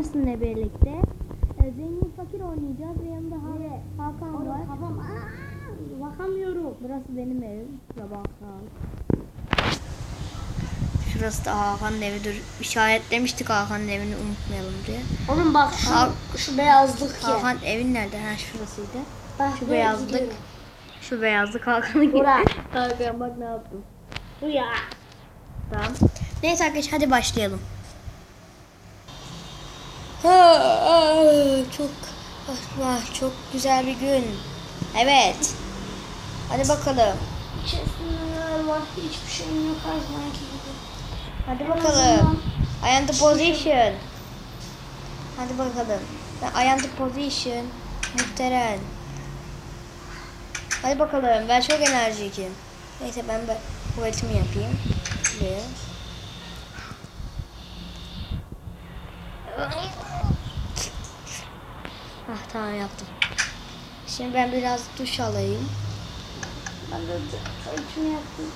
Henderson'la birlikte e, zengin fakir oynayacağız ve yanında Ha- Hakan var. Kafam aa, bakamıyorum. Burası benim evim. Şuraya bakalım. Şurası da Hakan'ın evidir. İşaretlemiştik Hakan'ın evini unutmayalım diye. Oğlum bak şu, Abi- şu beyazlık ya. Hakan evin nerede? Ha şurasıydı. Bak, Şu beyazlık. gidiyorum. Şu beyazlık Hakan'ın Bura. Hakan bak ne yaptım. Bu ya. Tamam. Neyse arkadaşlar hadi başlayalım. Çok ah, çok güzel bir gün. Evet. Hadi bakalım. İçerisinde var hiçbir şeyim yok her zamanki gibi. Hadi bakalım. I am the position. Hadi bakalım. I am the position. Muhterem. Hadi bakalım. Ben çok enerjikim. Neyse ben de tuvaletimi yapayım. Şuraya. Ah tamam yaptım. Şimdi ben biraz duş alayım. Ben de tuvaletimi yaptım.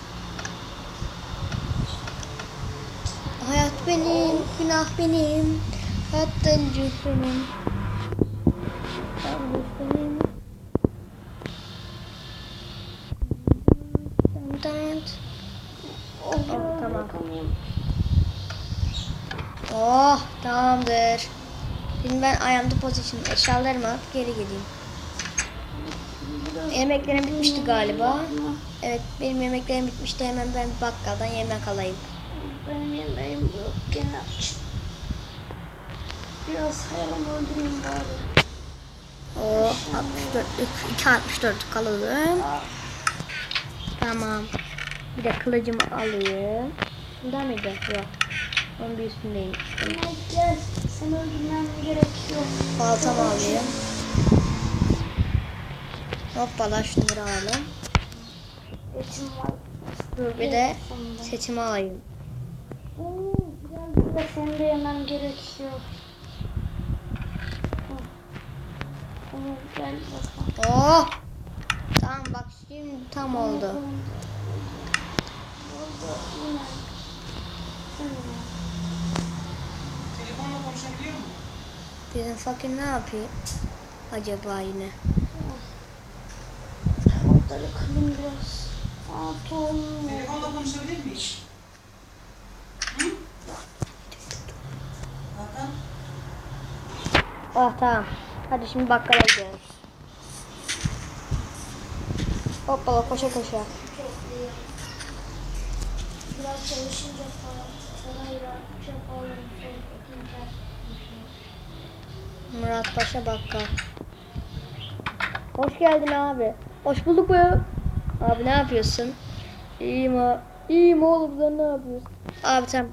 Hayat benim, günah benim. Hayattan cüz benim. Ben cüz benim. Dın dın. Tamam. bakamıyorum. Oh tamamdır. Şimdi ben the position. Eşyalarımı alıp geri geleyim. Yemeklerim bitmişti galiba. Evet benim yemeklerim bitmişti. Hemen ben bakkaldan yemek alayım. Benim yemeğim yok gene aç. Biraz hayalım öldüreyim bari. Oh 64, 264 kalalım. Tamam. Bir de kılıcımı alayım. Bunda mıydı? Yok. Onun bir üstündeyim. Gel gel. Seni öldürmem gerek yok. Baltamı alayım. Hoppala şunları alalım. Etim var. Dur bir de setimi alayım. Oo, Gel bir de seni de yemem gerekiyor. Tamam gel bakalım. Oh! Tamam bak şimdi tam oldu. Oldu yine. Sen de. Telefonla konuşabiliyor mu? Bizim fakir ne yapıyor? Acaba yine. Ortalığı kırayım biraz. Atom. Telefonla konuşabilir miyiz? Hı? Hakan? Oh tamam. Hadi şimdi bakkala gidiyoruz. Hoppala koşa koşa. Biraz çalışınca falan. Parayla şey falan. Murat Paşa bakkal. Hoş geldin abi. Hoş bulduk be. Abi ne yapıyorsun? İyiyim abi. İyiyim oğlum sen ne yapıyorsun? Abi sen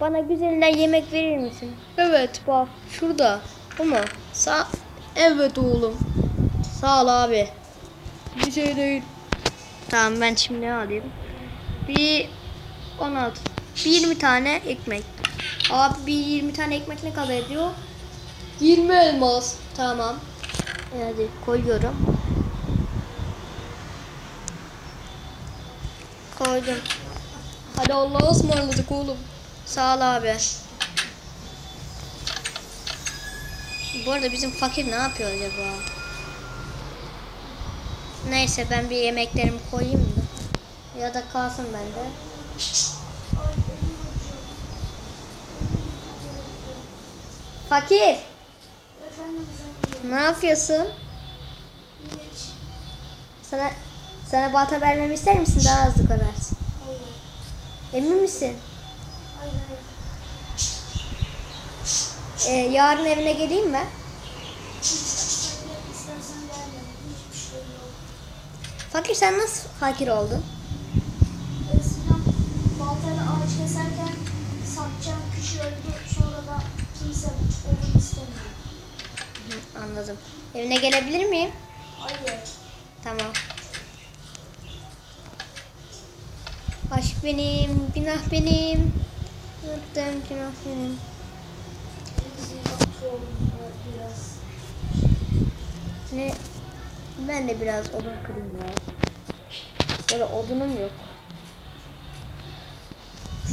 bana güzelinden yemek verir misin? Evet bak şurada. Bu mu? Sağ. Evet oğlum. Sağ ol abi. Bir şey değil. Tamam ben şimdi ne alayım? Bir 16. Bir 20 tane ekmek. Abi bir 20 tane ekmek ne kadar ediyor? 20 elmas. Tamam. E, Hadi koyuyorum. Koydum. Hadi Allah'a ısmarladık oğlum. Sağ ol abi. Bu arada bizim fakir ne yapıyor acaba? Neyse ben bir yemeklerimi koyayım mı? Ya da kalsın bende. Fakir. Ne yapıyorsun? hiç. Sana sana balta vermemi ister misin? Daha hızlı koyarsın. Hayır. Emin misin? Ee, yarın evine geleyim mi? Şey. Fakir sen nasıl fakir oldun? Eskiden baltayla ağaç keserken satacağım kişi öldü. Sonra da kimse onu istemiyor. Hı, anladım. Evine gelebilir miyim? Hayır. Tamam. Aşk benim, günah benim. Yaptığım günah benim. Ne? Ben de biraz odun kırayım ya. Böyle odunum yok.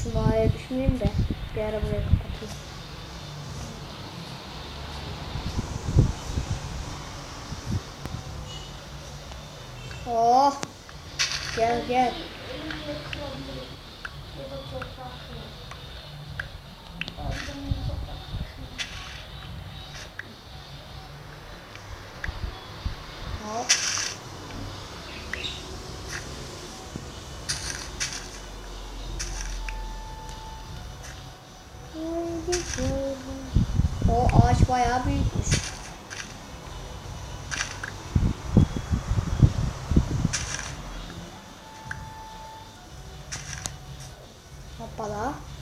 Şu mağaraya düşmeyeyim de bir ara buraya Oh. Gel gel. Hoppala. Açılan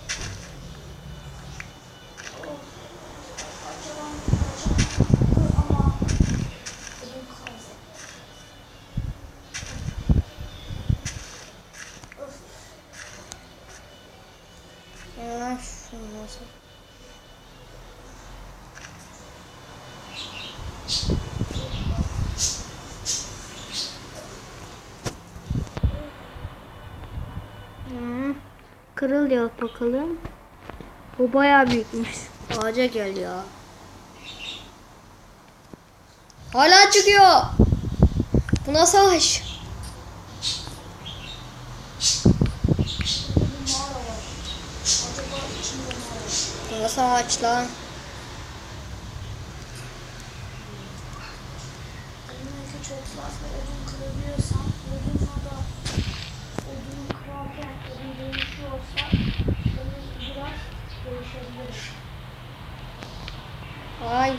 Kırıl yap bakalım. Bu bayağı büyükmüş. Ağaca gel ya. Hala çıkıyor. Bu nasıl ağaç? Burada bir mağara var. Acaba içinde ne var? Bu nasıl ağaç lan? Çok fazla odun kırabiliyorsam, odunla da Ay.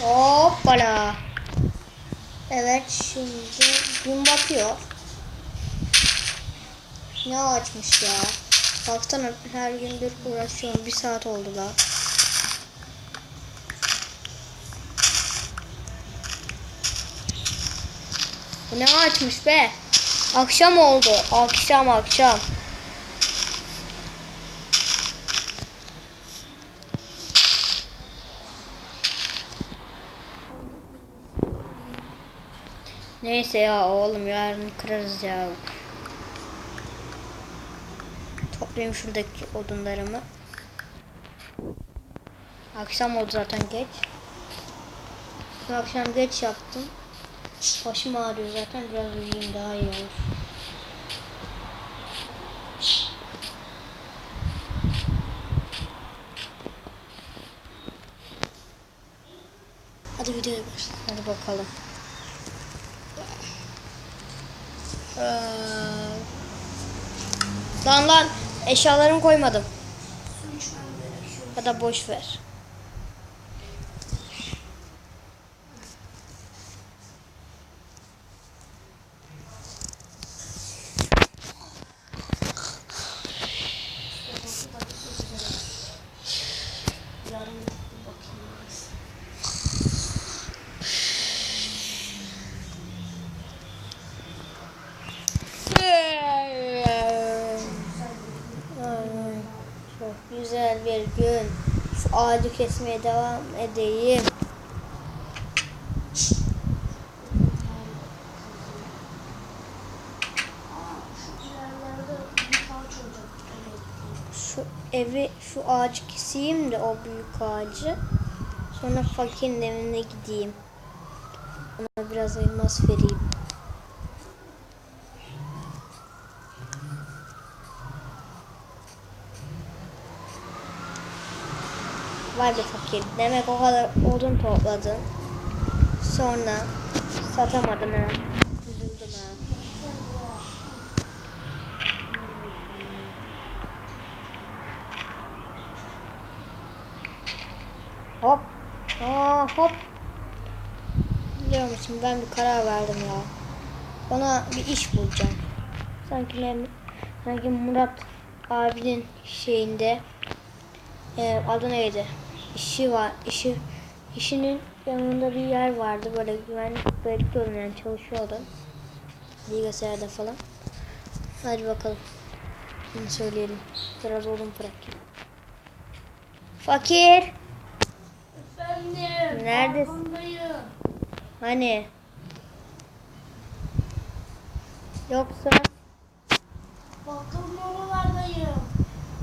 Hoppala. Evet şimdi gün batıyor. Ne ağaçmış ya. Baksana her gündür uğraşıyorum. Bir saat oldu da. Bu ne ağaçmış be. Akşam oldu. Akşam akşam. Neyse ya oğlum yarın kırarız ya. Toplayayım şuradaki odunlarımı. Akşam oldu zaten geç. Bu akşam geç yaptım. Başım ağrıyor zaten biraz uyuyayım daha iyi olur. Hadi videoya başla. Hadi bakalım. Ee, lan lan eşyalarımı koymadım. Ya da boş ver. Yarın bir bakayım. Ay, Çok güzel bir gün. Şu ağacı kesmeye devam edeyim. Şu evi, şu ağacı keseyim de o büyük ağacı. Sonra fakirin evine gideyim. Ona biraz elmas vereyim. Vay be fakir. Demek o kadar odun topladın. Sonra satamadın ha. Üzüldüm ha. Hop. Aa, hop. Biliyor musun ben bir karar verdim ya. Bana bir iş bulacağım. Sanki Mem sanki Murat abinin şeyinde e, adı neydi? İşi var. işi işinin yanında bir yer vardı. Böyle güvenlik bekliyorum yani çalışıyordu. Bilgisayarda falan. Hadi bakalım. Bunu söyleyelim. Biraz odun bırakayım. Fakir. Efendim. Neredesin? Hani? Yoksa? Balkonun oralardayım.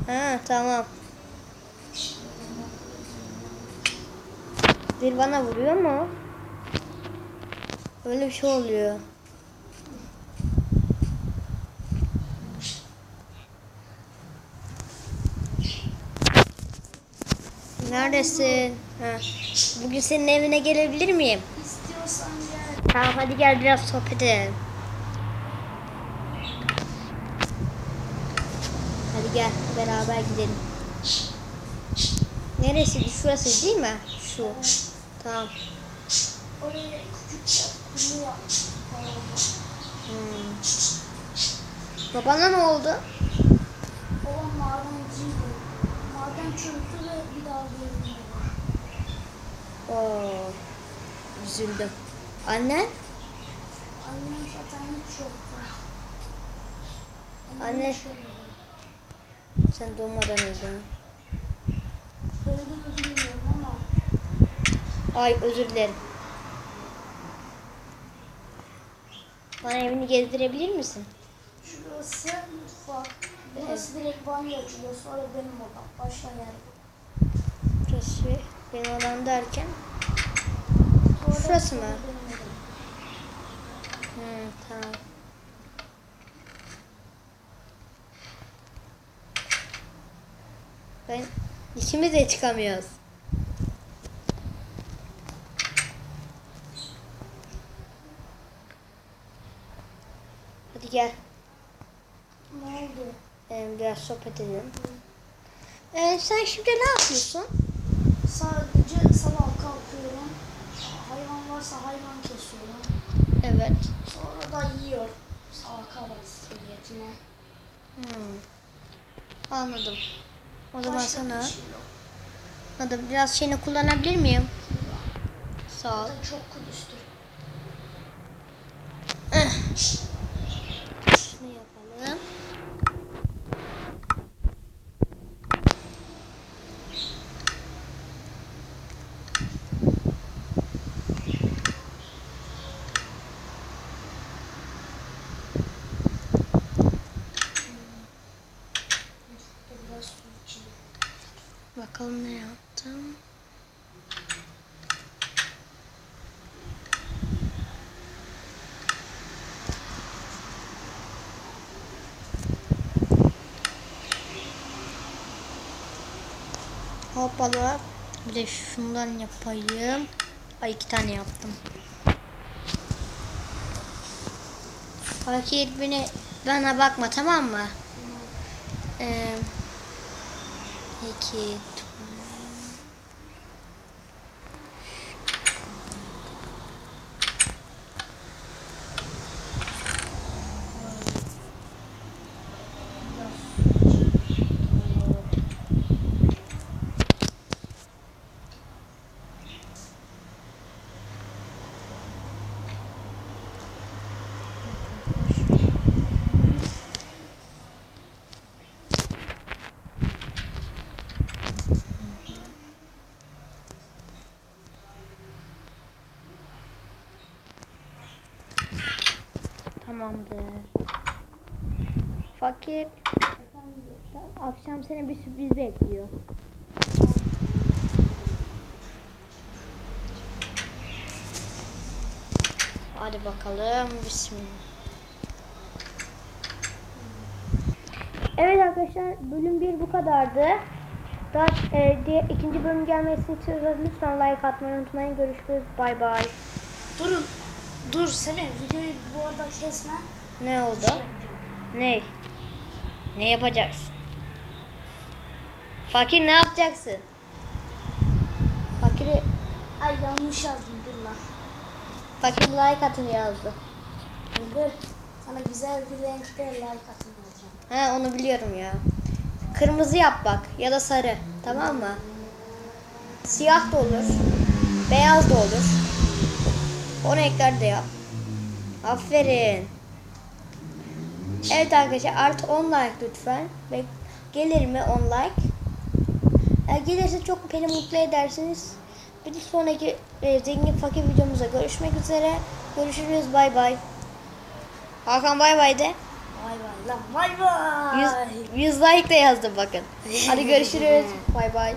Ha tamam. Bir bana vuruyor mu? Öyle bir şey oluyor. Neredesin? Ha. Bugün senin evine gelebilir miyim? İstiyorsan gel. Tamam hadi gel biraz sohbet edelim. Hadi gel beraber gidelim. Neresi? Şurası değil mi? Şu. Tamam. Oraya küçük yapmış. Hmm. Babana ne oldu? Babam madenciydi. Maden çöktü ve bir daha görünmedi. Oo. Üzüldüm. Annen? Annem zaten hiç yoktu. Anne. Sen doğmadan öldün. Öldü mü bilmiyorum ama Ay özür dilerim. Bana evini gezdirebilir misin? şurası mutfak. Burası direkt banyo açılıyor. Sonra benim odam. Başka yer. Burası benim odam derken. Tuvalet Şurası mı? Hı, tamam. Ben ikimiz de çıkamıyoruz. Hadi gel. Ne oldu? Ee, biraz sohbet edelim. Ee, sen şimdi ne yapıyorsun? Sadece sabah kalkıyorum. Hayvan varsa hayvan kesiyorum. Evet. Sonra da yiyor. Sabah kahvaltısı niyetine. Hmm. Anladım. O zaman Başka sana şey. Hadi biraz şeyini kullanabilir miyim? Sağ ol. Çok kudüstür. Şunu yapalım. Biraz su içeyim. Bakalım ne yaptım. Hoppala. Bir de şundan yapayım. Ay iki tane yaptım. Fakir beni bana bakma tamam mı? Ee, iki. Tamamdır. Fakir. Akşam seni bir sürpriz bekliyor. Hadi bakalım. Bismillah. Evet arkadaşlar bölüm 1 bu kadardı. Daha e, diye, ikinci bölüm gelmesini istiyorsanız lütfen like atmayı unutmayın. Görüşürüz. Bay bay. Durun. Dur seni videoyu bu arada kesme. Ne oldu? Ne? Ne yapacaksın? Fakir ne yapacaksın? Fakiri, Ay yanlış yazdım dur lan. fakir like atın yazdı. Dur. Sana güzel bir renkte like atın yazacağım. He onu biliyorum ya. Kırmızı yap bak ya da sarı. Tamam mı? Siyah da olur. Beyaz da olur. O renkler de yap. Aferin. Evet arkadaşlar artı 10 like lütfen. Ve gelir mi 10 like? Eğer gelirse çok beni mutlu edersiniz. Bir de sonraki e, zengin fakir videomuzda görüşmek üzere. Görüşürüz bay bay. Hakan bay bay de. Vay vay lan vay vay. 100, 100 like de yazdım bakın. Hadi görüşürüz. Bay bay.